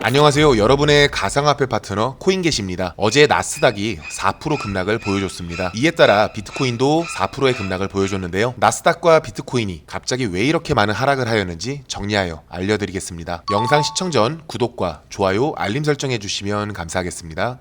안녕하세요. 여러분의 가상화폐 파트너 코인게시입니다. 어제 나스닥이 4% 급락을 보여줬습니다. 이에 따라 비트코인도 4%의 급락을 보여줬는데요. 나스닥과 비트코인이 갑자기 왜 이렇게 많은 하락을 하였는지 정리하여 알려드리겠습니다. 영상 시청 전 구독과 좋아요, 알림 설정해 주시면 감사하겠습니다.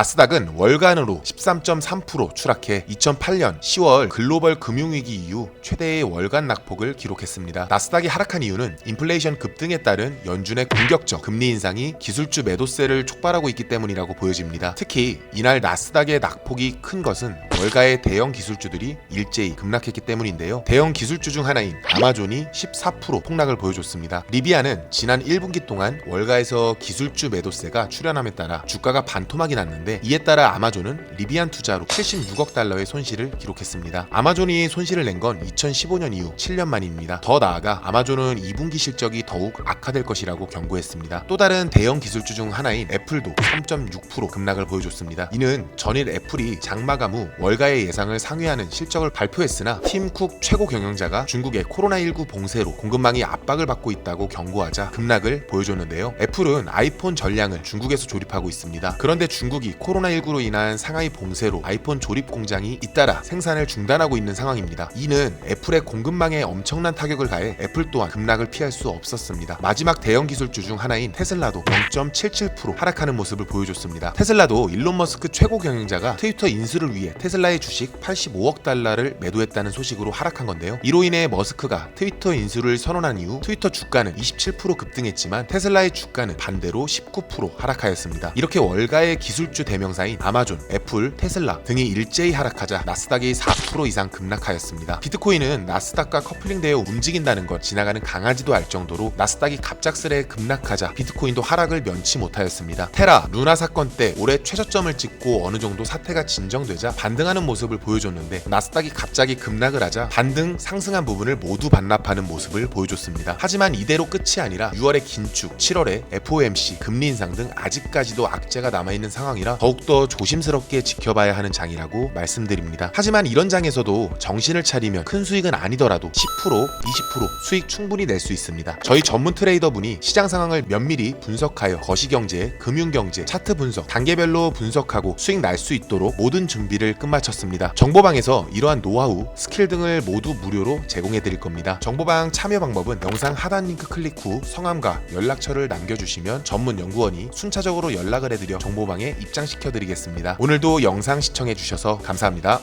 나스닥은 월간으로 13.3% 추락해 2008년 10월 글로벌 금융위기 이후 최대의 월간 낙폭을 기록했습니다. 나스닥이 하락한 이유는 인플레이션 급등에 따른 연준의 공격적 금리 인상이 기술주 매도세를 촉발하고 있기 때문이라고 보여집니다. 특히 이날 나스닥의 낙폭이 큰 것은 월가의 대형 기술주들이 일제히 급락했기 때문인데요. 대형 기술주 중 하나인 아마존이 14% 폭락을 보여줬습니다. 리비아는 지난 1분기 동안 월가에서 기술주 매도세가 출현함에 따라 주가가 반토막이 났는데 이에 따라 아마존은 리비안 투자로 76억 달러의 손실을 기록했습니다. 아마존이 손실을 낸 건 2015년 이후 7년 만입니다. 더 나아가 아마존은 2분기 실적이 더욱 악화될 것이라고 경고했습니다. 또 다른 대형 기술주 중 하나인 애플도 3.6% 급락을 보여줬습니다. 이는 전일 애플이 장마감 후 월 가의 예상을 상회하는 실적을 발표했으나 팀쿡 최고 경영자가 중국의 코로나19 봉쇄로 공급망이 압박을 받고 있다고 경고하자 급락을 보여줬는데요. 애플은 아이폰 전량을 중국에서 조립하고 있습니다. 그런데 중국이 코로나19로 인한 상하이 봉쇄로 아이폰 조립 공장이 잇따라 생산을 중단하고 있는 상황입니다. 이는 애플의 공급망에 엄청난 타격을 가해 애플 또한 급락을 피할 수 없었습니다. 마지막 대형 기술주 중 하나인 테슬라도 0.77% 하락하는 모습을 보여줬습니다. 테슬라도 일론 머스크 최고 경영자가 트위터 인수를 위해 테슬라 의 주식 85억 달러를 매도했다는 소식으로 하락한 건데요. 이로 인해 머스크가 트위터 인수를 선언한 이후 트위터 주가는 27% 급등했지만 테슬라의 주가는 반대로 19% 하락하였습니다. 이렇게 월가의 기술주 대명사인 아마존, 애플, 테슬라 등이 일제히 하락하자 나스닥이 4% 이상 급락하였습니다. 비트코인은 나스닥과 커플링되어 움직인다는 것 지나가는 강아지도 알 정도로 나스닥이 갑작스레 급락하자 비트코인도 하락을 면치 못하였습니다. 테라, 루나 사건 때 올해 최저점을 찍고 어느 정도 사태가 진정되자 반등 하는 모습을 보여줬는데 나스닥이 갑자기 급락을 하자 반등 상승한 부분을 모두 반납하는 모습을 보여줬습니다. 하지만 이대로 끝이 아니라 6월의 긴축, 7월에 FOMC 금리 인상 등 아직까지도 악재가 남아있는 상황이라 더욱더 조심스럽게 지켜봐야 하는 장이라고 말씀드립니다. 하지만 이런 장에서도 정신을 차리면 큰 수익은 아니더라도 10%, 20% 수익 충분히 낼 수 있습니다. 저희 전문 트레이더분이 시장 상황을 면밀히 분석하여 거시경제, 금융경제, 차트 분석, 단계별로 분석하고 수익 날 수 있도록 모든 준비를 끝 마쳤습니다. 정보방에서 이러한 노하우, 스킬 등을 모두 무료로 제공해 드릴 겁니다. 정보방 참여 방법은 영상 하단 링크 클릭 후 성함과 연락처를 남겨주시면 전문 연구원이 순차적으로 연락을 해드려 정보방에 입장시켜 드리겠습니다. 오늘도 영상 시청해 주셔서 감사합니다.